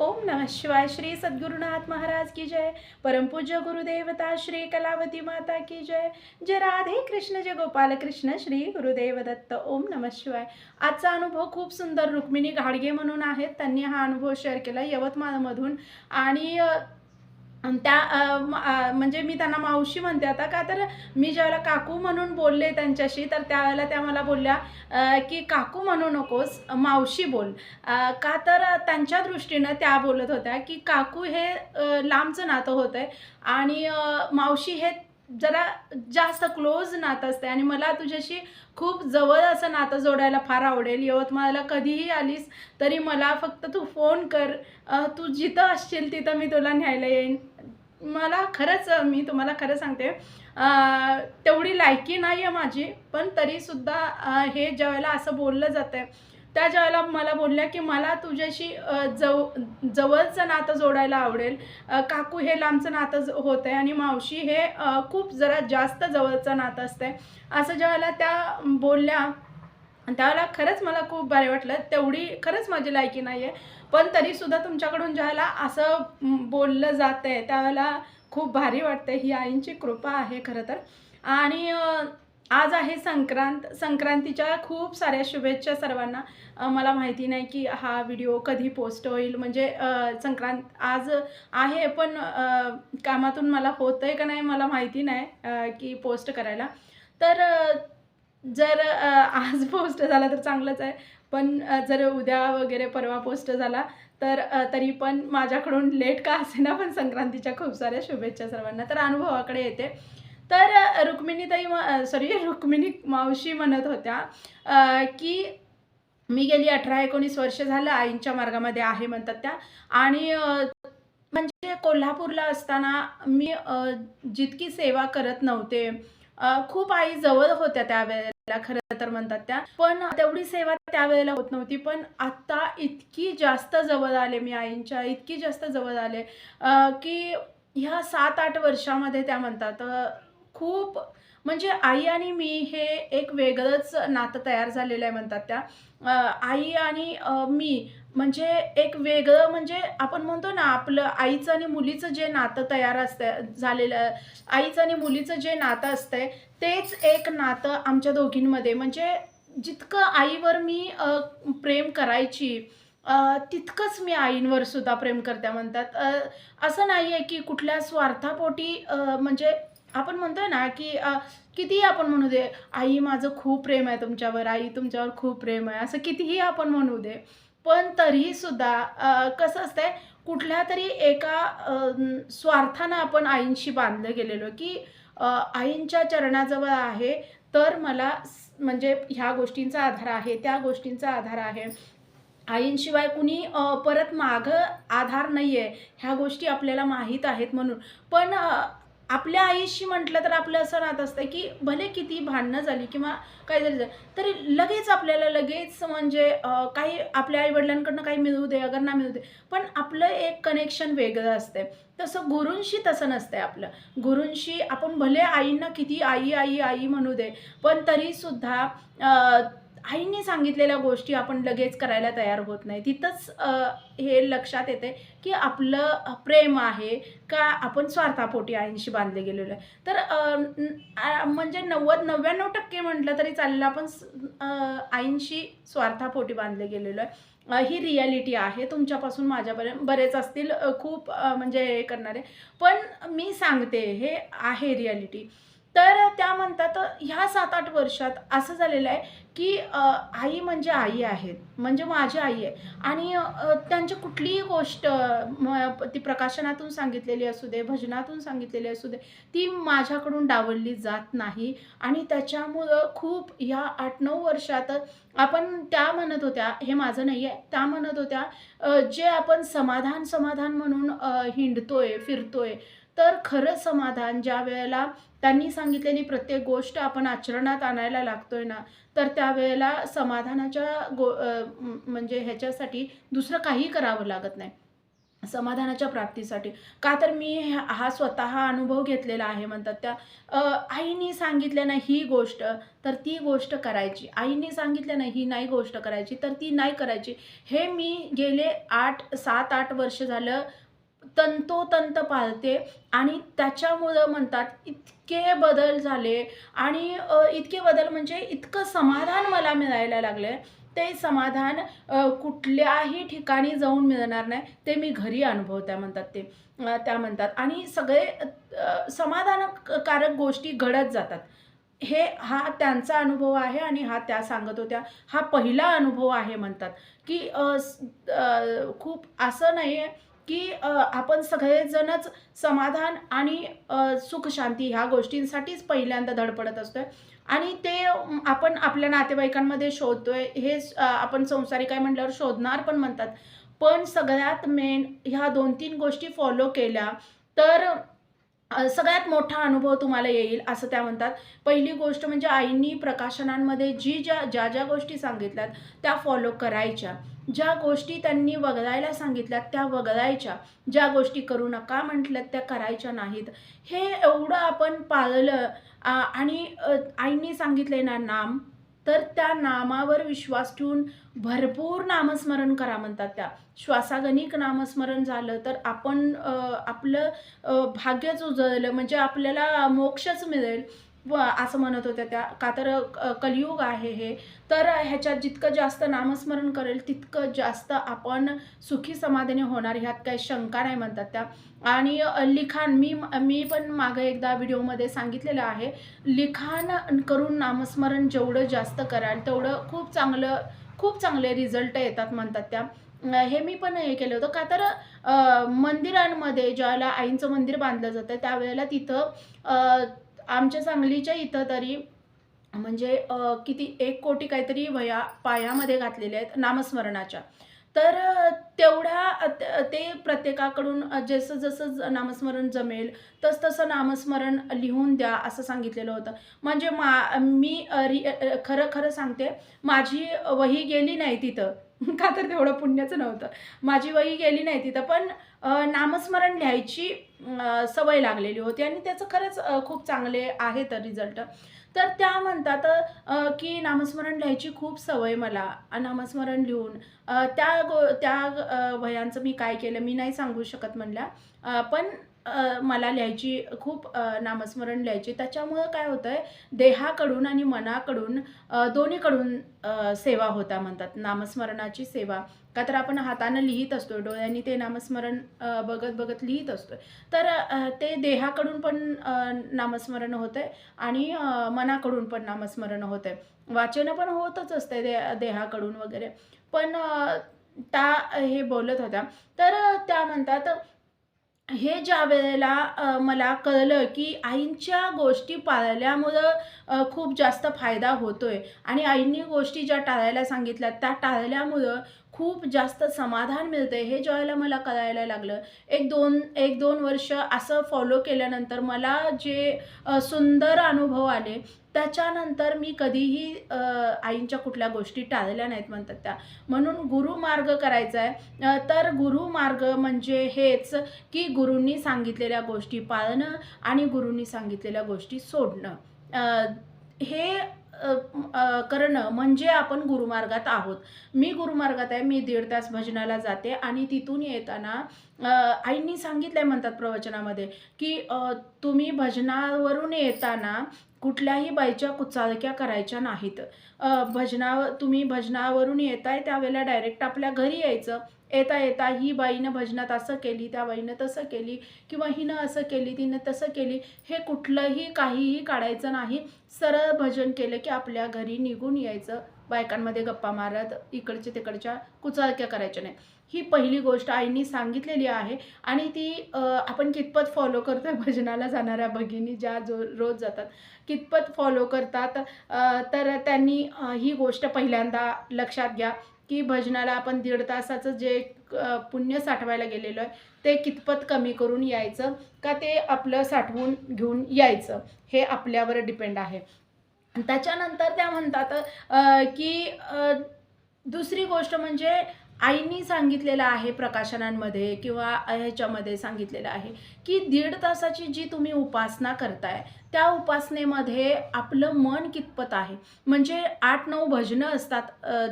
ओम नमः शिवाय श्री सद्गुरुनाथ महाराज की जय। परमपूज्य गुरुदेवता श्री कलावती माता की जय। जय राधे कृष्ण जय गोपाल कृष्ण श्री गुरुदेव दत्त ओम नमः शिवाय। आजचा अनुभव खूप सुंदर रुक्मिणी घाडगे म्हणून आहेत. त्यांनी हा अनुभव शेअर केला यवतमाळमधून. आणि त्या म्हणजे मी त्यांना मावशी म्हणते आता का तर मी ज्यावेळेला काकू म्हणून बोलले त्यांच्याशी तर त्यावेळेला त्या मला बोलल्या की काकू म्हणू नकोस मावशी बोल. का तर त्यांच्या दृष्टीनं त्या बोलत होत्या की काकू हे लांबचं नातं होतं आहे आणि मावशी हे जरा जास्त क्लोज नातं असते. आणि मला तुझ्याशी खूप जवळ असं नातं जोडायला फार आवडेल. यवतमाळला कधीही आलीस तरी मला फक्त तू फोन कर. तू जिथं असशील तिथं मी तुला न्यायला येईन. मला खरंच मी तुम्हाला खरं सांगते. तेवढी लायकी नाही आहे माझी. पण तरीसुद्धा हे ज्यावेळेला असं बोललं जातं आहे त्या ज्यावेळेला मला बोलल्या की मला तुझ्याशी जव जवळचं नातं जोडायला आवडेल. काकू हे लांबचं नातं ज- होतं आहे आणि मावशी हे खूप जरा जास्त जवळचं नातं असतं आहे असं ज्यावेळेला त्या बोलल्या त्यावेळेला खरंच मला खूप भारी वाटलं. तेवढी खरंच माझी लायकी नाही आहे पण तरीसुद्धा तुमच्याकडून ज्यावेळेला असं बोललं जातं आहे त्यावेळेला खूप भारी वाटतं ही आईंची कृपा आहे खरं तर. आणि आज आहे संक्रांत. संक्रांतीच्या खूप साऱ्या शुभेच्छा सर्वांना. मला माहिती नाही की हा व्हिडिओ कधी पोस्ट होईल. म्हणजे संक्रांत आज आहे पण कामातून मला होतं आहे का नाही मला माहिती नाही की पोस्ट करायला. तर जर आज पोस्ट झाला तर चांगलंच आहे. पण जर उद्या वगैरे परवा पोस्ट झाला तर तरी पण माझ्याकडून लेट का असेना पण संक्रांतीच्या खूप साऱ्या शुभेच्छा सर्वांना. तर अनुभवाकडे येते. तर रुक्मिणीताई सॉरी रुक्मिणी मावशी म्हणत होत्या की मी गेली अठरा एकोणीस वर्ष झालं आईंच्या मार्गामध्ये आहे म्हणतात त्या. आणि म्हणजे कोल्हापूरला असताना मी जितकी सेवा करत नव्हते खूप आई जवळ होत्या त्यावेळेला खरं तर म्हणतात त्या. पण तेवढी सेवा त्यावेळेला होत नव्हती पण आत्ता इतकी जास्त जवळ आले मी आईंच्या इतकी जास्त जवळ आले की ह्या सात आठ वर्षामध्ये त्या म्हणतात खूप म्हणजे आई आणि मी हे एक वेगळंच नातं तयार झालेलं आहे म्हणतात त्या. आई आणि मी म्हणजे एक वेगळं म्हणजे आपण म्हणतो ना आपलं आईचं आणि मुलीचं जे नातं तयार असतं झालेलं आईचं आणि मुलीचं जे नातं असतंय तेच एक नातं आमच्या दोघींमध्ये. म्हणजे जितकं आईवर मी प्रेम करायची तितकंच मी आईंवर सुद्धा प्रेम करते म्हणतात. असं नाही आहे की कुठल्या स्वार्थापोटी म्हणजे आपण म्हणतोय ना की कितीही आपण म्हणू दे आई माझं खूप प्रेम आहे तुमच्यावर आई तुमच्यावर खूप प्रेम आहे असं कितीही आपण म्हणू दे पण तरीहीसुद्धा अ, कसं असतंय कुठल्या तरी एका स्वार्थानं आपण आईंशी बांधलं गेलेलो की आईंच्या चरणाजवळ आहे तर मला म्हणजे ह्या गोष्टींचा आधार आहे त्या गोष्टींचा आधार आहे. आईंशिवाय कुणी परत मागं आधार नाही आहे ह्या गोष्टी आपल्याला माहीत आहेत म्हणून. पण आपल्या आईशी म्हटलं तर आपलं असं राहत असतं की भले किती भांडणं झाली किंवा काही जरी झालं तरी लगेच आपल्याला लगेच म्हणजे काही आपल्या आईवडिलांकडनं काही मिळू दे अगर ना मिळू दे. पण आपलं एक कनेक्शन वेगळं असते तसं गुरूंशी तसं नसतंय आपलं. गुरूंशी आपण भले आईंना किती आई आई आई म्हणू दे पण तरीसुद्धा आईने सांगितलेल्या गोष्टी आपण लगेच करायला तयार होत नाही. तिथंच हे लक्षात येते की आपलं प्रेम आहे का आपण स्वार्थापोटी आईंशी बांधले गेलेलो आहे. तर म्हणजे नव्वद नव्याण्णव टक्के म्हटलं तरी चालेल आपण आईंशी स्वार्थापोटी बांधले गेलेलो आहे. ही रियालिटी आहे. तुमच्यापासून माझ्यापर्यंत बरेच असतील खूप म्हणजे हे करणारे. पण मी सांगते हे आहे रियालिटी. तर त्या म्हणतात ह्या सात आठ वर्षात असं झालेलं आहे की आई म्हणजे आई आहेत म्हणजे माझी आई आहे. आणि त्यांची कुठलीही गोष्ट ती प्रकाशनातून सांगितलेली असू दे भजनातून सांगितलेली असू दे ती माझ्याकडून डावलली जात नाही. आणि त्याच्यामुळं खूप ह्या आठ नऊ वर्षात आपण त्या म्हणत होत्या हे माझं नाही आहे त्या म्हणत होत्या जे आपण समाधान समाधान म्हणून हिंडतोय फिरतोय तर खरं समाधान ज्या वेळेला त्यांनी सांगितलेली प्रत्येक गोष्ट आपण आचरणात आणायला लागतोय ना तर त्यावेळेला समाधानाच्या गो म्हणजे ह्याच्यासाठी दुसरं काही करावं लागत नाही. समाधानाच्या प्राप्तीसाठी. का तर मी ह्या- हा स्वतः अनुभव घेतलेला आहे म्हणतात त्या आईनी आईने सांगितलं ना ही गोष्ट तर ती गोष्ट करायची. आईने सांगितलं ना ही नाही गोष्ट करायची तर ती नाही करायची. हे मी गेले आठ सात आठ वर्ष झालं तंतोतंत पाळते आणि त्याच्यामुळं म्हणतात इतके बदल झाले आणि इतके बदल म्हणजे इतकं समाधान मला मिळायला लागलं ते समाधान कुठल्याही ठिकाणी जाऊन मिळणार नाही. ते मी घरी अनुभवत्या म्हणतात ते त्या म्हणतात. आणि सगळे समाधानकारक गोष्टी घडत जातात. हे हा त्यांचा अनुभव आहे आणि हा त्या सांगत होत्या. हा पहिला अनुभव आहे म्हणतात. की खूप असं नाही आहे की आपण सगळेजणच समाधान आणि सुख शांती ह्या गोष्टींसाठीच पहिल्यांदा धडपडत असतोय. आणि ते आपण आपल्या नातेवाईकांमध्ये शोधतोय हे आपण संसारिक आहे म्हटल्यावर शोधणार पण म्हणतात. पण सगळ्यात मेन ह्या दोन तीन गोष्टी फॉलो केल्या तर सगळ्यात मोठा अनुभव तुम्हाला येईल असं त्या म्हणतात. पहिली गोष्ट म्हणजे आईंनी प्रकाशनांमध्ये जी ज्या ज्या ज्या गोष्टी सांगितल्यात त्या फॉलो करायच्या. ज्या गोष्टी त्यांनी वगळायला सांगितल्यात त्या वगळायच्या. ज्या गोष्टी करू नका म्हटल्यात त्या करायच्या नाहीत. हे एवढं आपण पाळलं आणि अ, आईंनी सांगितले ना नाम तर त्या नामावर विश्वास ठेवून भरपूर नामस्मरण करा म्हणतात त्या. श्वासागणिक नामस्मरण झालं तर आपण आपलं भाग्यच उजळलं म्हणजे आपल्याला मोक्षच मिळेल. व असं म्हणत होत्या त्या का तर कलियुग आहे हे. तर ह्याच्यात जितकं जास्त नामस्मरण करेल तितकं जास्त आपण सुखी समाधानी होणार. ह्यात काही शंका नाही म्हणतात त्या. आणि लिखाण मी मी पण मागं एकदा व्हिडिओमध्ये सांगितलेलं आहे. लिखाण करून नामस्मरण जेवढं जास्त कराल तेवढं खूप चांगलं खूप चांगले रिझल्ट येतात म्हणतात त्या. हे मी पण हे केलं होतं. का तर मंदिरांमध्ये ज्यावेळेला आईंचं मंदिर बांधलं जातं त्यावेळेला तिथं आमच्या सांगलीच्या इथं तरी म्हणजे किती एक कोटी काहीतरी वया पायामध्ये घातलेल्या आहेत नामस्मरणाच्या. तर तेवढ्या ते प्रत्येकाकडून जसं जसं ज- नामस्मरण जमेल तस तसं नामस्मरण लिहून द्या असं सांगितलेलं होतं. म्हणजे मा मी रि खरं खरं सांगते माझी वही गेली नाही तिथं. का तर तेवढं पुण्याचं नव्हतं. माझी वही गेली नाही तिथं पण नामस्मरण लिहायची सवय लागलेली होती आणि त्याचं खरंच खूप चांगले आहेत रिझल्ट तर त्या म्हणतात की नामस्मरण लिहायची खूप सवय मला नामस्मरण लिहून. त्या गो त्या वयांचं मी काय केलं मी नाही सांगू शकत म्हणल्या. पण मला लिहायची खूप नामस्मरण लिहायची. त्याच्यामुळं काय होतं आहे देहाकडून आणि मनाकडून दोन्हीकडून सेवा होता म्हणतात. नामस्मरणाची सेवा. का तर आपण हातानं लिहित असतो डोळ्यांनी ते नामस्मरण बघत बघत लिहित असतो तर ते देहाकडून पण नामस्मरण होतं आहे आणि मनाकडून पण नामस्मरण होतं आहे वाचन पण होतच असते दे देहाकडून वगैरे. पण त्या हे बोलत होत्या. तर त्या म्हणतात हे ज्या वेळेला मला कळलं की आईंच्या गोष्टी पाळल्यामुळं खूप जास्त फायदा होतोय. आणि आईंनी गोष्टी ज्या टाळायला सांगितल्या त्या टाळल्यामुळं खूप जास्त समाधान मिळते हे ज्यावेळेला मला कळायला लागलं. एक दोन एक दोन वर्ष असं फॉलो केल्यानंतर मला जे सुंदर अनुभव आले त्याच्यानंतर मी कधीही आईंच्या कुठल्या गोष्टी टाळल्या नाहीत म्हणतात त्या. म्हणून गुरुमार्ग करायचा आहे तर गुरुमार्ग म्हणजे हेच की गुरूंनी सांगितलेल्या गोष्टी पाळणं आणि गुरूंनी सांगितलेल्या गोष्टी सोडणं. हे करणं म्हणजे आपण गुरुमार्गात आहोत. मी गुरुमार्गात आहे मी दीड तास भजनाला जाते आणि तिथून येताना अ, आईंनी सांगितलंय म्हणतात प्रवचनामध्ये की तुम्ही भजनावरून येताना कुठल्याही बाईच्या कुचाळक्या करायच्या नाहीत. भजना तुम्ही भजनावरून येताय त्यावेळेला डायरेक्ट आपल्या घरी यायचं. येता येता ही बाईनं भजनात असं केली त्या बाईनं तसं केली किंवा हिनं असं केली तिनं तसं केली हे कुठलंही काहीही काढायचं नाही. सरळ भजन केलं की आपल्या घरी निघून यायचं. बायकांमध्ये गप्पा मारत इकडच्या तिकडच्या कुचाळक्या करायच्या नाही ही पहिली गोष्ट आईंनी सांगितलेली आहे. आणि ती आपण कितपत फॉलो करतो आहे भजनाला जाणाऱ्या भगिनी ज्या जो रोज जातात. कितपत फॉलो करतात तर त्यांनी ही गोष्ट पहिल्यांदा लक्षात घ्या की भजनाला आपण दीड तासाचं जे पुण्य साठवायला गेलेलो आहे ते कितपत कमी करून यायचं का ते आपलं साठवून घेऊन यायचं हे आपल्यावर डिपेंड आहे. त्याच्यानंतर त्या म्हणतात की दुसरी गोष्ट म्हणजे आईनी सांगितलेलं आहे प्रकाशनांमध्ये किंवा ह्याच्यामध्ये सांगितलेलं आहे की दीड तासाची जी तुम्ही उपासना करताय त्या उपासनेमध्ये आपलं मन कितपत आहे? म्हणजे आठ नऊ भजनं असतात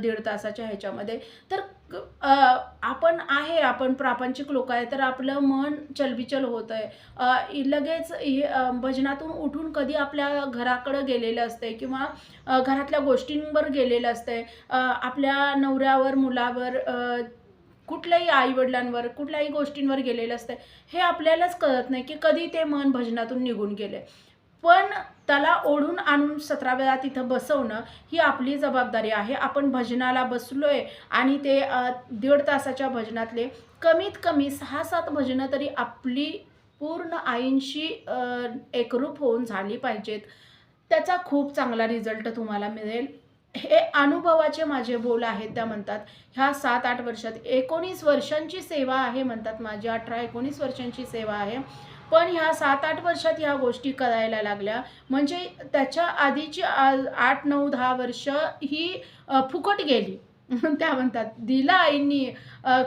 दीड तासाच्या ह्याच्यामध्ये. तर आपण आहे आपण प्रापंचिक लोक आहे तर आपलं मन चलबिचल होतं आहे लगेच हे, भजनातून उठून कधी आपल्या घराकडं गेलेलं असते किंवा घरातल्या गोष्टींवर गेलेलं असते आपल्या नवऱ्यावर मुलावर कुठल्याही आईवडिलांवर कुठल्याही गोष्टींवर गेलेलं असतं हे आपल्यालाच कळत नाही की कधी ते मन भजनातून निघून गेले पण त्याला ओढून आणून सतरा वेळा तिथं बसवणं ही आपली जबाबदारी आहे. आपण भजनाला बसलो आहे आणि ते दीड तासाच्या भजनातले कमीत कमी सहा सात भजनं तरी आपली पूर्ण आईंशी एकरूप होऊन झाली पाहिजेत. त्याचा खूप चांगला रिझल्ट तुम्हाला मिळेल. हे अनुभवाचे माझे बोल आहेत त्या म्हणतात ह्या सात आठ वर्षात एकोणीस वर्षांची सेवा आहे म्हणतात माझी अठरा एकोणीस वर्षांची सेवा आहे. पण ह्या सात आठ वर्षात ह्या गोष्टी करायला लागल्या. म्हणजे त्याच्या आधीची आठ नऊ दहा वर्ष ही फुकट गेली. त्या म्हणतात दिला आईंनी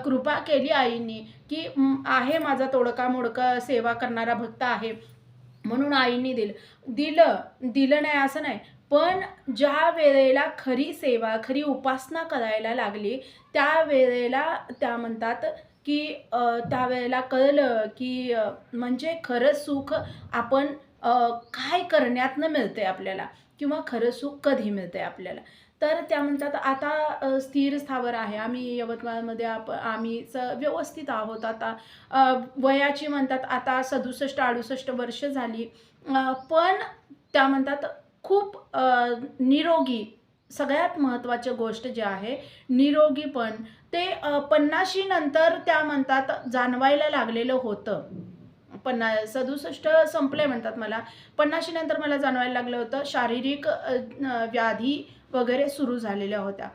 कृपा केली आईंनी की आहे माझा तोडका मोडका सेवा करणारा भक्त आहे म्हणून आईंनी दिलं दिलं दिलं नाही असं नाही पण ज्या वेळेला खरी सेवा खरी उपासना करायला लागली त्या वेळेला त्या म्हणतात की त्यावेळेला कळलं की म्हणजे खरं सुख आपण काय करण्यातनं मिळते आपल्याला किंवा खरं सुख कधी मिळते आपल्याला. तर त्या म्हणतात आता स्थिर स्थावर आहे. आम्ही यवतमाळमध्ये आप आम्ही स व्यवस्थित आहोत आता. वयाची म्हणतात आता सदुसष्ट अडुसष्ट वर्ष झाली. पण त्या म्हणतात खूप निरोगी सगळ्यात महत्त्वाची गोष्ट जी आहे निरोगीपण ते पन्नाशी नंतर त्या म्हणतात जाणवायला लागलेलं होतं. पन्ना सदुसष्ट संपले म्हणतात मला. पन्नाशी नंतर मला जाणवायला लागलं होतं. शारीरिक व्याधी वगैरे सुरू झालेल्या होत्या.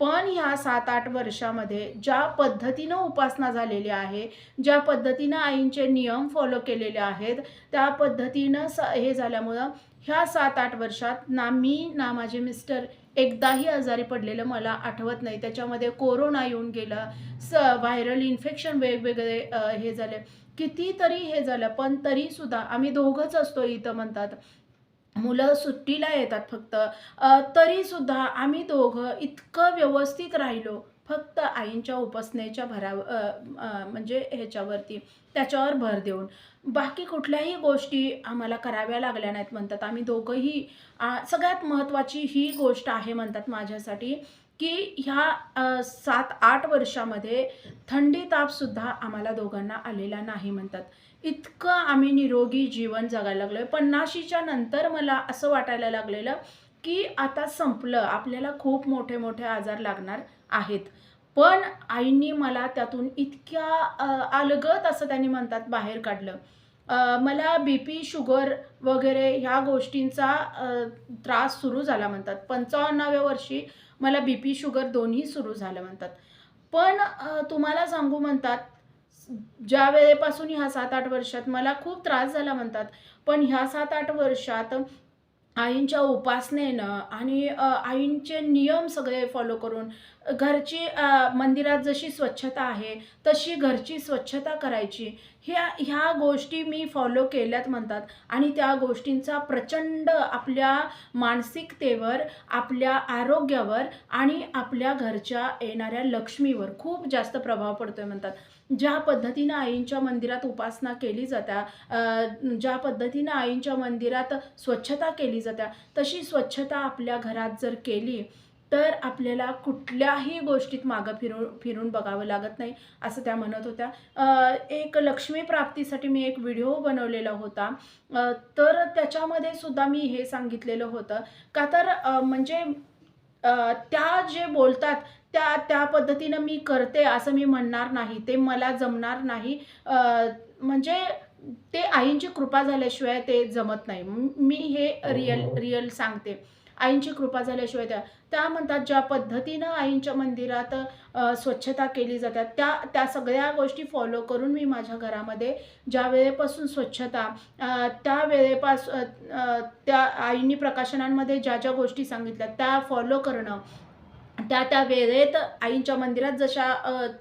पण ह्या सात आठ वर्षामध्ये ज्या पद्धतीनं उपासना झालेली आहे ज्या पद्धतीनं आईंचे नियम फॉलो केलेले आहेत त्या पद्धतीनं स हे झाल्यामुळं ह्या सात आठ वर्षात ना मी ना माझे मिस्टर एकदाही आजारी पडलेलं मला आठवत नाही. त्याच्यामध्ये कोरोना येऊन गेला स व्हायरल इन्फेक्शन वेगवेगळे हे झाले. कितीतरी हे झालं पण तरीसुद्धा आम्ही दोघंच असतो इथं म्हणतात. मुलं सुट्टीला येतात फक्त. तरीसुद्धा आम्ही दोघं इतकं व्यवस्थित राहिलो. फक्त आईंच्या उपासनेच्या भरा म्हणजे ह्याच्यावरती त्याच्यावर भर देऊन. बाकी कुठल्याही गोष्टी आम्हाला कराव्या लागल्या नाहीत म्हणतात. आम्ही दोघंही आ, सगळ्यात महत्त्वाची ही गोष्ट आहे म्हणतात माझ्यासाठी की ह्या सात आठ वर्षामध्ये थंडी तापसुद्धा आम्हाला दोघांना आलेला नाही म्हणतात. इतकं आम्ही निरोगी जीवन जगायला लागलोय. पन्नाशीच्या नंतर मला असं वाटायला लागलेलं की आता संपलं. आपल्याला खूप मोठे मोठे आजार लागणार. आहेत. पण आईंनी मला त्यातून इतक्या अलगत असं त्यांनी म्हणतात बाहेर काढलं. मला बी पी शुगर वगैरे ह्या गोष्टींचा त्रास सुरू झाला म्हणतात. पंचावन्नाव्या वर्षी मला बी पी शुगर दोन्ही सुरू झालं म्हणतात. पण तुम्हाला सांगू म्हणतात ज्या वेळेपासून ह्या सात आठ वर्षात मला खूप त्रास झाला म्हणतात पण ह्या सात आठ वर्षात आईंच्या उपासनेनं आणि आईंचे नियम सगळे फॉलो करून घरची मंदिरात जशी स्वच्छता आहे तशी घरची स्वच्छता करायची. ह्या ह्या गोष्टी मी फॉलो केल्यात म्हणतात. आणि त्या गोष्टींचा प्रचंड आपल्या मानसिकतेवर आपल्या आरोग्यावर आणि आपल्या घरच्या येणाऱ्या लक्ष्मीवर खूप जास्त प्रभाव पडतोय म्हणतात. ज्या पद्धतीनं आईंच्या मंदिरात उपासना केली जात्या ज्या पद्धतीनं आईंच्या मंदिरात स्वच्छता केली जात्या तशी स्वच्छता आपल्या घरात जर केली तर आपल्याला कुठल्याही गोष्टीत मागं फिरून फिरून बघावं लागत नाही असं त्या म्हणत होत्या. एक लक्ष्मी प्राप्तीसाठी मी एक व्हिडिओ बनवलेला होता. तर त्याच्यामध्ये सुद्धा मी हे सांगितलेलं होतं. का तर म्हणजे त्या जे बोलतात त्या त्या पद्धतीनं मी करते असं मी म्हणणार नाही. ते मला जमणार नाही. म्हणजे ते आईंची कृपा झाल्याशिवाय ते जमत नाही. म- हे रिअल रिअल सांगते. आईंची कृपा झाल्याशिवाय त्या त्या म्हणतात ज्या पद्धतीनं आईंच्या मंदिरात स्वच्छता केली जातात त्या त्या सगळ्या गोष्टी फॉलो करून मी माझ्या घरामध्ये ज्या वेळेपासून स्वच्छता त्या वेळेपासून त्या आईंनी प्रकाशनांमध्ये ज्या ज्या गोष्टी सांगितल्या त्या फॉलो करणं त्या त्या वेळेत आईंच्या मंदिरात जशा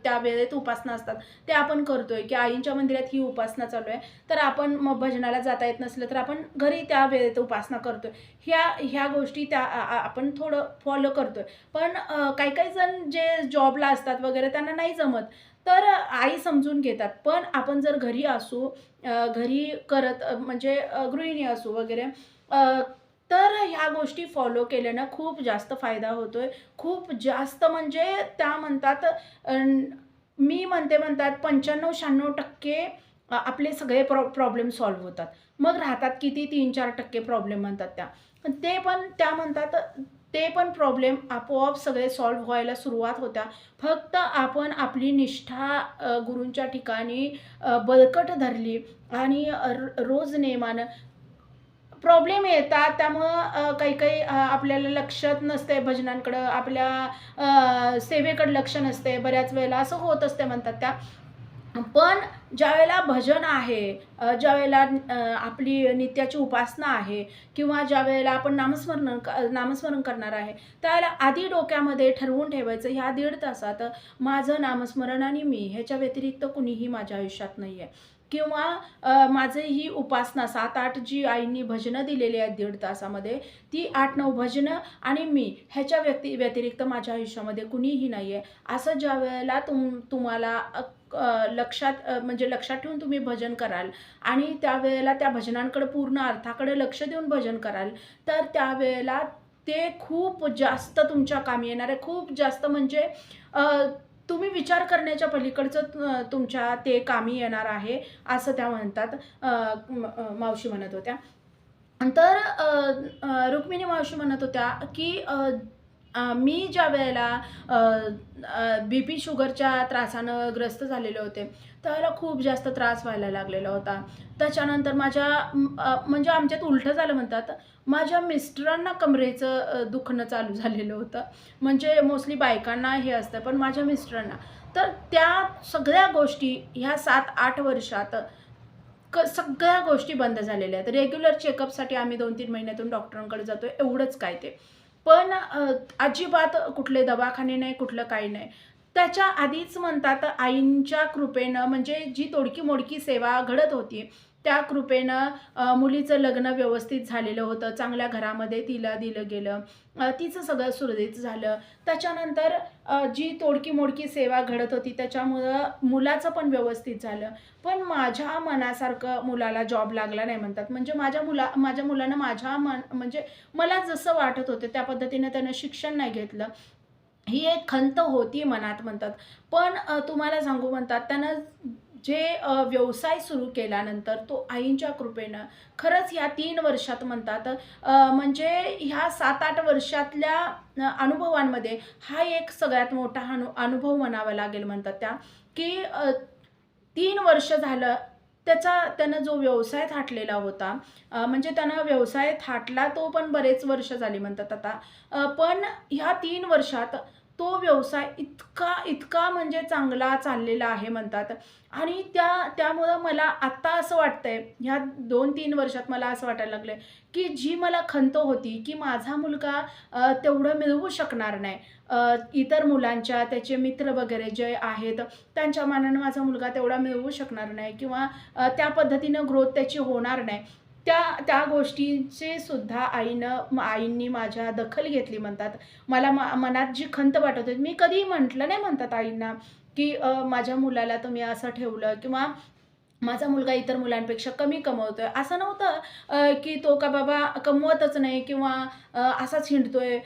त्या वेळेत उपासना असतात ते आपण करतोय की आईंच्या मंदिरात ही उपासना चालू आहे. तर आपण मग भजनाला जाता येत नसलं तर आपण घरी त्या वेळेत उपासना करतोय. ह्या ह्या गोष्टी त्या आपण थोडं फॉलो करतोय. पण काही काही जण जे जॉबला असतात वगैरे त्यांना नाही जमत. तर आई समजून घेतात. पण आपण जर घरी असू घरी करत म्हणजे गृहिणी असू वगैरे तर ह्या गोष्टी फॉलो केल्यानं खूप जास्त फायदा होतोय. खूप जास्त म्हणजे त्या म्हणतात मी म्हणते म्हणतात पंच्याण्णव शहाण्णव टक्के आपले सगळे प्रॉ प्रॉब्लेम सॉल्व्ह होतात. मग राहतात किती? तीन चार टक्के प्रॉब्लेम म्हणतात त्या. ते पण त्या म्हणतात ते पण प्रॉब्लेम आपोआप सगळे सॉल्व्ह व्हायला सुरुवात होत्या. फक्त आपण आपली निष्ठा गुरूंच्या ठिकाणी बळकट धरली आणि रोज नेमानं प्रॉब्लेम येतात त्यामुळं काही काही आपल्याला लक्षात नसते भजनांकडं आपल्या सेवेकडं लक्ष नसते बऱ्याच वेळेला असं होत असते म्हणतात त्या. पण ज्यावेळेला भजन आहे ज्यावेळेला आपली नित्याची उपासना आहे किंवा ज्या वेळेला आपण नामस्मरण नामस्मरण करणार आहे त्यावेळेला आधी डोक्यामध्ये ठरवून ठेवायचं ह्या दीड तासात माझं नामस्मरण आणि मी ह्याच्या व्यतिरिक्त कुणीही माझ्या आयुष्यात नाही आहे किंवा माझे ही उपासना सात आठ जी आईंनी भजनं दिलेली आहेत दीड तासामध्ये ती आठ नऊ भजनं आणि मी ह्याच्या व्यक्ती व्यतिरिक्त माझ्या आयुष्यामध्ये कुणीही नाही आहे असं ज्या वेळेला तुम तुम्हाला लक्षात म्हणजे लक्षात ठेवून तुम्ही भजन कराल आणि त्यावेळेला त्या भजनांकडे पूर्ण अर्थाकडे लक्ष देऊन भजन कराल तर त्यावेळेला ते खूप जास्त तुमच्या कामी येणार आहे खूप जास्त म्हणजे तुम्ही विचार करण्याच्या पलीकडचं तुमच्या ते कामी येणार आहे असं त्या म्हणतात मावशी म्हणत होत्या. तर रुक्मिणी मावशी म्हणत होत्या की मी ज्या वेळेला बी पी शुगरच्या त्रासानं ग्रस्त झालेले होते तर खूप जास्त त्रास व्हायला लागलेला होता. त्याच्यानंतर माझ्या म्हणजे आमच्यात उलटं झालं म्हणतात माझ्या मिस्टरांना कमरेचं दुखणं चालू झालेलं होतं. म्हणजे मोस्टली बायकांना हे असतं पण माझ्या मिस्टरांना. तर त्या सगळ्या गोष्टी ह्या सात आठ वर्षात क सगळ्या गोष्टी बंद झालेल्या आहेत. रेग्युलर चेकअपसाठी आम्ही दोन तीन महिन्यातून डॉक्टरांकडे जातो एवढंच काय ते. पण अजिबात कुठले दवाखाने नाही कुठलं काही नाही. त्याच्या आधीच म्हणतात आईंच्या कृपेनं म्हणजे जी तोडकी मोडकी सेवा घडत होती त्या कृपेनं मुलीचं लग्न व्यवस्थित झालेलं होतं. चांगल्या घरामध्ये तिला दिलं गेलं. तिचं सगळं सुरळीत झालं. त्याच्यानंतर जी तोडकी मोडकी सेवा घडत होती त्याच्यामुळं मुलाचं पण व्यवस्थित झालं. पण माझ्या मनासारखं मुलाला जॉब लागला नाही म्हणतात. म्हणजे माझ्या मुला माझ्या मुलानं माझ्या मन म्हणजे मला जसं वाटत होतं त्या पद्धतीनं त्यानं शिक्षण नाही घेतलं. ही एक खंत होती मनात म्हणतात. पण तुम्हाला सांगू म्हणतात त्यानं जे व्यवसाय सुरू केल्यानंतर तो आईंच्या कृपेनं खरंच ह्या तीन वर्षात म्हणतात म्हणजे ह्या सात आठ वर्षातल्या अनुभवांमध्ये हा एक सगळ्यात मोठा अनु अनुभव म्हणावा लागेल म्हणतात त्या की तीन वर्ष झालं त्याचा त्यानं जो व्यवसाय थाटलेला होता म्हणजे त्यानं व्यवसाय थाटला तो पण बरेच वर्ष झाली म्हणतात आता पण ह्या तीन वर्षात तो व्यवसाय इतका इतका म्हणजे चांगला चाललेला आहे म्हणतात. आणि त्या त्यामुळं मला आत्ता असं वाटतंय ह्या दोन तीन वर्षात मला असं वाटायला लागलं की जी मला खंत होती की माझा मुलगा तेवढं मिळवू शकणार नाही. इतर मुलांच्या त्याचे मित्र वगैरे जे आहेत त्यांच्या मानानं माझा मुलगा तेवढा मिळवू शकणार नाही किंवा त्या पद्धतीनं ग्रोथ त्याची होणार नाही. त्या त्या गोष्टींचे सुद्धा आईनं आईंनी माझ्या दखल घेतली म्हणतात. मला मा मनात जी खंत वाटत होती मी कधीही म्हटलं नाही म्हणतात आईंना की माझ्या मुलाला तुम्ही असं ठेवलं किंवा माझा मुलगा इतर मुलांपेक्षा कमी कमवतोय. असं नव्हतं की तो का बाबा कमवतच नाही किंवा असाच हिंडतोय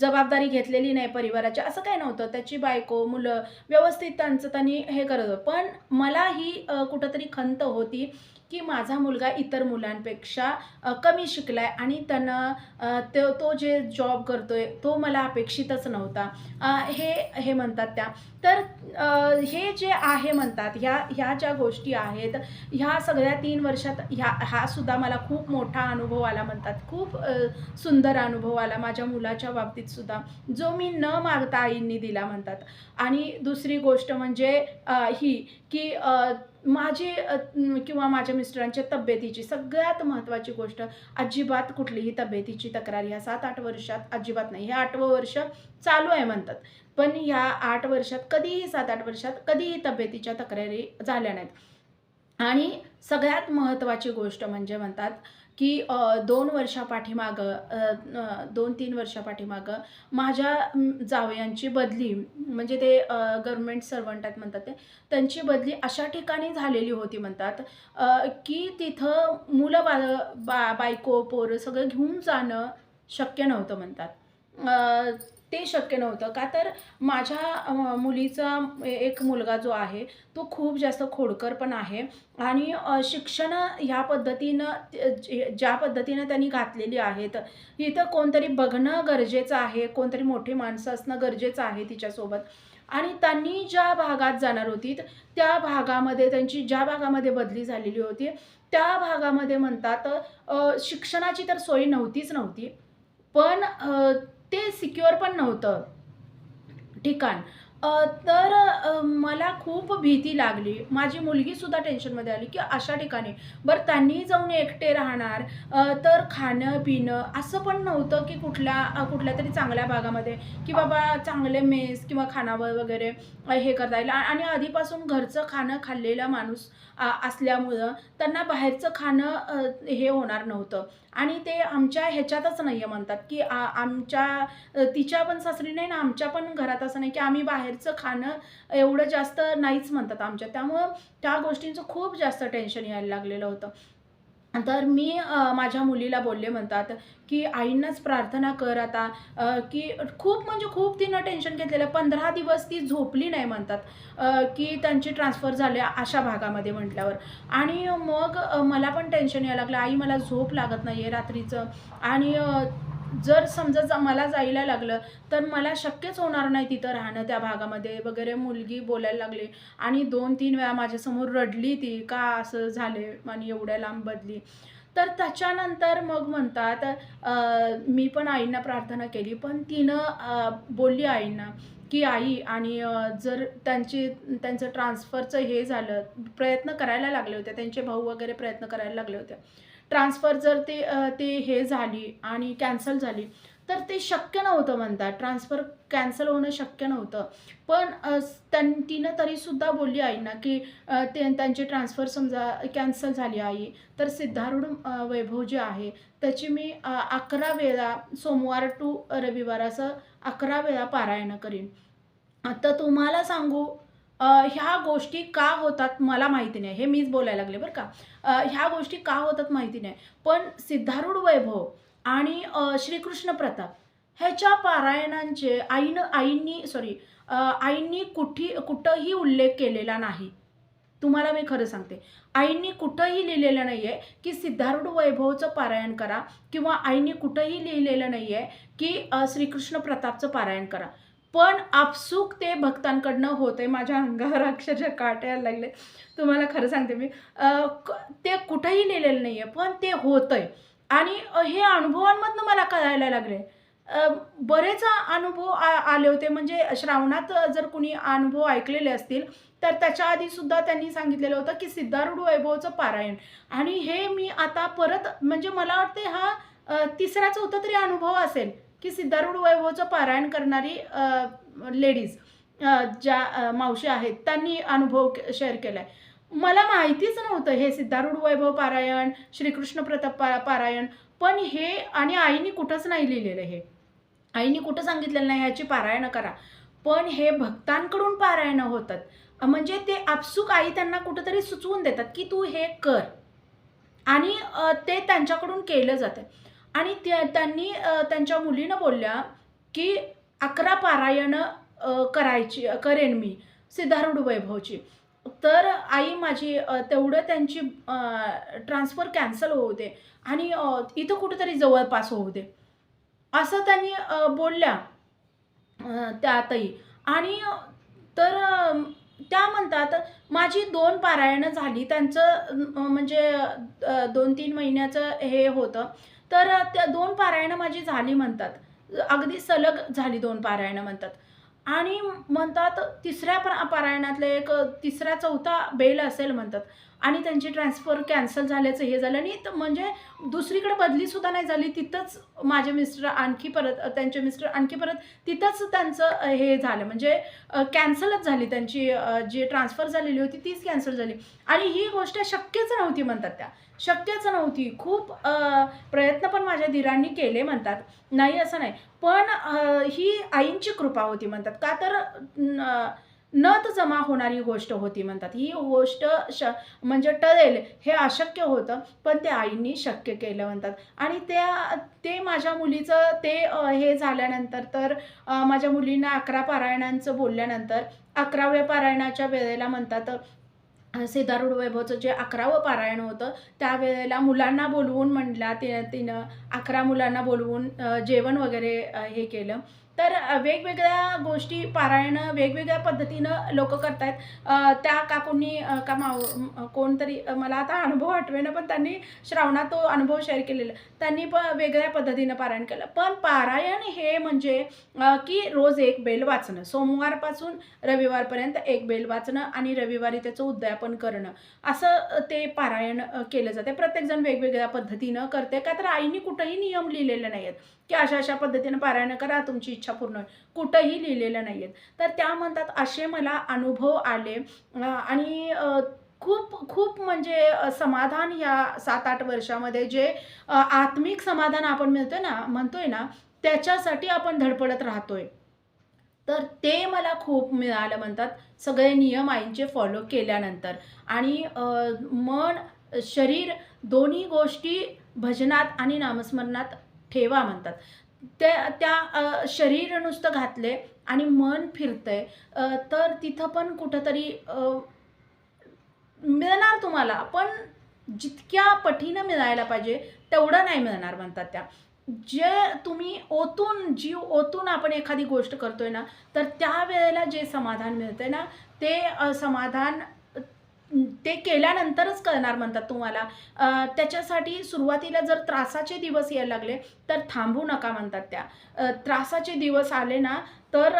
जबाबदारी घेतलेली नाही परिवाराची असं काही नव्हतं. त्याची बायको मुलं व्यवस्थित त्यांचं त्यांनी हे करत होतं. पण मला ही कुठंतरी खंत होती की माझा मुलगा इतर मुलांपेक्षा कमी कमी शिकलाय आणि त्यानं तो तो जे जॉब करतोय तो मला अपेक्षितच नव्हता. हे हे म्हणतात त्या. तर हे जे आहे म्हणतात ह्या ह्या ज्या गोष्टी आहेत ह्या सगळ्या तीन वर्षात ह्या हा सुद्धा मला खूप मोठा अनुभव आला म्हणतात. खूप सुंदर अनुभव आला माझ्या मुलाच्या बाबतीत सुद्धा जो मी न मागता आईंनी दिला म्हणतात. आणि दुसरी गोष्ट म्हणजे ही की माझी किंवा माझ्या मिस्टरांच्या तब्येतीची सगळ्यात महत्त्वाची गोष्ट अजिबात कुठलीही तब्येतीची तक्रार ह्या सात आठ वर्षात अजिबात नाही. हे आठवं वर्ष चालू आहे म्हणतात. पण ह्या आठ वर्षात कधीही सात आठ वर्षात कधीही तब्येतीच्या तक्रारी झाल्या नाहीत. आणि सगळ्यात महत्त्वाची गोष्ट म्हणजे म्हणतात की दोन वर्षापाठीमागं दोन तीन वर्षापाठीमागं माझ्या जावयांची बदली म्हणजे ते गव्हर्मेंट सर्वंट आहेत म्हणतात ते त्यांची बदली अशा ठिकाणी झालेली होती म्हणतात की तिथं मुलं बा बा बायको पोरं सगळं घेऊन जाणं शक्य नव्हतं म्हणतात. ते शक्य नव्हतं. का तर माझ्या मुलीचा एक मुलगा जो आहे तो खूप जास्त खोडकर पण आहे. आणि शिक्षण ह्या पद्धतीनं ज्या पद्धतीनं त्यांनी घातलेली आहेत इथं कोणतरी बघणं गरजेचं आहे कोणतरी मोठी माणसं असणं गरजेचं आहे तिच्यासोबत. आणि त्यांनी ज्या भागात जाणार होती त्या भागामध्ये त्यांची ज्या भागामध्ये बदली झालेली होती त्या भागामध्ये म्हणतात शिक्षणाची तर सोय नव्हतीच नव्हती. पण ते सिक्युअर पण नव्हतं. ठिकाण. तर मला खूप भीती लागली. माझी मुलगीसुद्धा टेन्शनमध्ये आली की अशा ठिकाणी. बरं त्यांनी जाऊन एकटे राहणार तर खाणं पिणं असं पण नव्हतं की कुठल्या कुठल्या तरी चांगल्या भागामध्ये की बाबा चांगले मेस किंवा खानावळ वगैरे हे करता येईल. आणि आधीपासून घरचं खाणं खाल्लेला माणूस असल्यामुळं त्यांना बाहेरचं खाणं हे होणार नव्हतं. आणि ते आमच्या ह्याच्यातच नाही आहे म्हणतात की आमच्या तिच्या पण सासरी नाही ना आमच्या पण घरात असं नाही की आम्ही बाहेर बाहेरचं खाणं एवढं जास्त नाहीच म्हणतात आमच्या त्यामुळं त्या गोष्टींचं खूप जास्त टेन्शन यायला लागलेलं होतं. तर मी माझ्या मुलीला बोलले म्हणतात की आईंनाच प्रार्थना कर आता. की खूप म्हणजे खूप तिनं टेन्शन घेतलेलं. पंधरा दिवस ती झोपली नाही म्हणतात. की त्यांची ट्रान्सफर झाले अशा भागामध्ये म्हटल्यावर. आणि मग मला पण टेन्शन यायला लागलं. आई मला झोप लागत नाही आहे रात्रीचं. आणि जर समजा जा मला जायला लागलं तर मला शक्यच होणार नाही तिथं राहणं त्या भागामध्ये वगैरे मुलगी बोलायला लागली आणि दोन तीन वेळा माझ्यासमोर रडली ती का असं झाले आणि एवढ्या लांब बदली? तर त्याच्यानंतर मग म्हणतात मी पण आईंना प्रार्थना केली पण तिनं बोलली आईंना की आई आणि जर त्यांची त्यांचं ट्रान्सफरचं हे झालं प्रयत्न करायला लागले होते त्यांचे भाऊ वगैरे प्रयत्न करायला लागले होते ट्रान्सफर जर ते ते हे झाली आणि कॅन्सल झाली तर ते शक्य नव्हतं म्हणतात. ट्रान्सफर कॅन्सल होणं शक्य नव्हतं. पण त्यां तिनं तरीसुद्धा बोलली आईंना की ते त्यांची ट्रान्सफर समजा कॅन्सल झाली आई तर सिद्धारूढ वैभव जे आहे. त्याची मी अकरा वेळा सोमवार टू रविवार असं अकरा वेळा पारायण करीन. आता तुम्हाला सांगू ह्या गोष्टी का होतात मला माहिती नाही. हे मीच बोलायला लागले बरं का. ह्या गोष्टी का होतात माहिती नाही. पण सिद्धारूढ वैभव आणि श्रीकृष्ण प्रताप ह्याच्या पारायणांचे आईनं आईंनी सॉरी आईंनी कुठी कुठंही उल्लेख केलेला नाही. तुम्हाला मी खरं सांगते. आईंनी कुठंही लिहिलेलं नाही आहे की सिद्धारूढ वैभवचं पारायण करा किंवा आईंनी कुठंही लिहिलेलं नाही आहे की श्रीकृष्ण प्रतापचं पारायण करा. पण आपसूक ते भक्तांकडनं होते माझ्या अंगावर अक्षरशः काटे यायला लागले. तुम्हाला खरं सांगते मी. ते कुठंही लिहिलेलं नाही आहे पण ते होतंय. आणि हे अनुभवांमधनं मला कळायला लागले बरेच अनुभव आ आले होते. म्हणजे श्रावणात जर कुणी अनुभव ऐकलेले असतील तर त्याच्या आधीसुद्धा त्यांनी सांगितलेलं होतं की सिद्धारूढ वैभवचं पारायण. आणि हे मी आता परत म्हणजे मला वाटते हा तिसरा चौथा तरी अनुभव असेल. की सिद्धारूढ वैभवचं पारायण करणारी लेडीज ज्या मावशी आहेत त्यांनी अनुभव शेअर केला आहे मला माहितीच नव्हतं हे सिद्धारूढ वैभव पारायण श्रीकृष्ण प्रताप पा पारायण पण हे आणि आईने कुठंच नाही लिहिलेलं हे. आईने कुठं सांगितलेलं नाही ह्याची पारायणं करा. पण हे भक्तांकडून पारायणं होतात. म्हणजे ते आपसूक आई त्यांना कुठंतरी सुचवून देतात की तू हे कर. आणि ते त्यांच्याकडून केलं जातं आणि त्या त्यांनी त्यांच्या मुलीनं बोलल्या की अकरा पारायणं करायची करेन मी सिद्धारूढ वैभवची. तर आई माझी तेवढं त्यांची ट्रान्सफर कॅन्सल होऊ दे आणि इथं कुठेतरी जवळपास होऊ दे. असं त्यांनी बोलल्या त्यातही आणि तर त्या म्हणतात माझी दोन पारायणं झाली. त्यांचं म्हणजे दोन तीन महिन्याचं हे होतं. तर त्या दोन पारायणं माझी झाली म्हणतात. अगदी सलग झाली दोन पारायणं म्हणतात. आणि म्हणतात तिसऱ्या पा पारायणातलं एक तिसरा चौथा बेल असेल म्हणतात. आणि त्यांची ट्रान्सफर कॅन्सल झाल्याचं हे झालं. आणि तर म्हणजे दुसरीकडे बदलीसुद्धा नाही झाली. तिथंच माझे मिस्टर आणखी परत त्यांचे मिस्टर आणखी परत तिथंच त्यांचं हे झालं. म्हणजे कॅन्सलच झाली त्यांची जी ट्रान्सफर झालेली होती तीच कॅन्सल झाली. आणि ही गोष्ट शक्यच नव्हती म्हणतात त्या. शक्यच नव्हती. खूप प्रयत्न पण माझ्या धीरांनी केले म्हणतात. नाही असं नाही. पण ही आईंची कृपा होती म्हणतात. का तर न- नत जमा होणारी गोष्ट होती म्हणतात. ही गोष्ट श म्हणजे टळेल हे अशक्य होतं पण ते आईंनी शक्य केलं म्हणतात. आणि त्या ते माझ्या मुलीचं ते हे झाल्यानंतर तर माझ्या मुलींना अकरा पारायणांचं बोलल्यानंतर अकराव्या पारायणाच्या वेळेला म्हणतात सिद्धारूढ वैभवचं जे अकरावं पारायण होतं त्यावेळेला मुलांना बोलवून म्हणला तिनं तिनं अकरा मुलांना बोलवून जेवण वगैरे हे केलं. तर वेगवेगळ्या गोष्टी पारायण वेगवेगळ्या पद्धतीनं लोक करतायत. त्या काकूंनी अ, का माव कोणतरी मला आता अनुभव आठवेनं पण त्यांनी श्रावणात तो अनुभव शेअर केलेला. त्यांनी पण वेगळ्या पद्धतीनं पारायण केलं. पण पारायण हे म्हणजे की रोज एक बेल वाचणं. सोमवारपासून रविवारपर्यंत एक बेल वाचणं आणि रविवारी त्याचं उद्यापन करणं. असं ते पारायण केलं जाते. प्रत्येकजण वेगवेगळ्या पद्धतीनं करते. का तर आईने कुठंही नियम लिहिलेले नाही आहेत की अशा अशा पद्धतीनं पारायण करा तुमची इच्छा पूर्ण होईल. कुठंही लिहिलेलं नाही आहेत तर त्या म्हणतात असे मला अनुभव आले. आणि खूप खूप म्हणजे समाधान या सात आठ वर्षामध्ये जे आत्मिक समाधान आपण मिळतोय ना म्हणतोय ना त्याच्यासाठी आपण धडपडत राहतोय. तर ते मला खूप मिळालं म्हणतात सगळे नियम आईंचे फॉलो केल्यानंतर. आणि मन शरीर दोन्ही गोष्टी भजनात आणि नामस्मरणात ठेवा म्हणतात. त्या त्या शरीर नुसतं घातले आणि मन फिरतंय तर तिथं पण कुठंतरी मिळणार तुम्हाला. पण जितक्या पटीनं मिळायला पाहिजे तेवढं नाही मिळणार म्हणतात त्या. जे तुम्ही ओतून जीव ओतून आपण एखादी गोष्ट करतोय ना तर त्या वेळेला जे समाधान मिळतंय ना ते समाधान ते केल्यानंतरच कळणार म्हणतात तुम्हाला. त्याच्यासाठी सुरुवातीला जर त्रासाचे दिवस यायला लागले तर थांबू नका म्हणतात त्या. त्रासाचे दिवस आले ना तर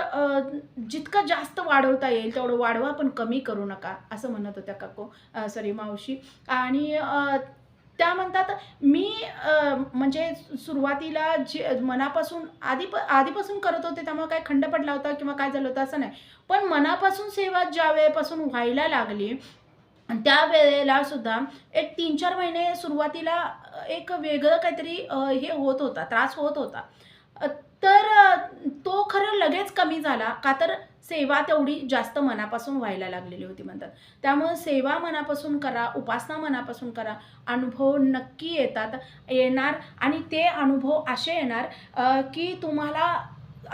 जितकं जास्त वाढवता येईल तेवढं वाढवा पण कमी करू नका असं म्हणत होत्या काकू सॉरी मावशी. आणि त्या म्हणतात मी म्हणजे सुरुवातीला जे मनापासून आधी आधीपासून करत होते त्यामुळे काय खंड पडला होता किंवा काय झालं होतं असं नाही. पण मनापासून सेवा ज्या वेळेपासून व्हायला लागली आणि त्या वेळेला सुद्धा एक तीन चार महिने सुरुवातीला एक वेगळं काहीतरी हे होत होता त्रास होत होता. तर तो खरं लगेच कमी झाला का तर सेवा तेवढी जास्त मनापासून व्हायला लागलेली होती म्हणतात. त्यामुळे सेवा मनापासून करा उपासना मनापासून करा अनुभव नक्की येतात येणार आणि ते अनुभव असे येणार की तुम्हाला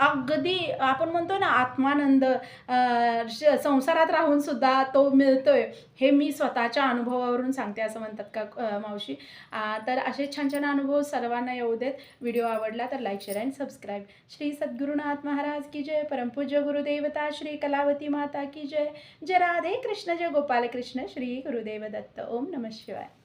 अगदी आपण म्हणतो ना आत्मानंद श- संसारात राहून सुद्धा तो मिळतोय. हे मी स्वतःच्या अनुभवावरून सांगते असं म्हणतात का मावशी? तर असे छान छान अनुभव सर्वांना येऊ देत. व्हिडिओ आवडला तर like share and subscribe. Shri Sadgurunath Maharaj की जय. परमपूज्य गुरुदेवता श्री कलावती माता की जय. जय राधे कृष्ण जय गोपाल कृष्ण श्री गुरुदेव दत्त. ओम नमः शिवाय.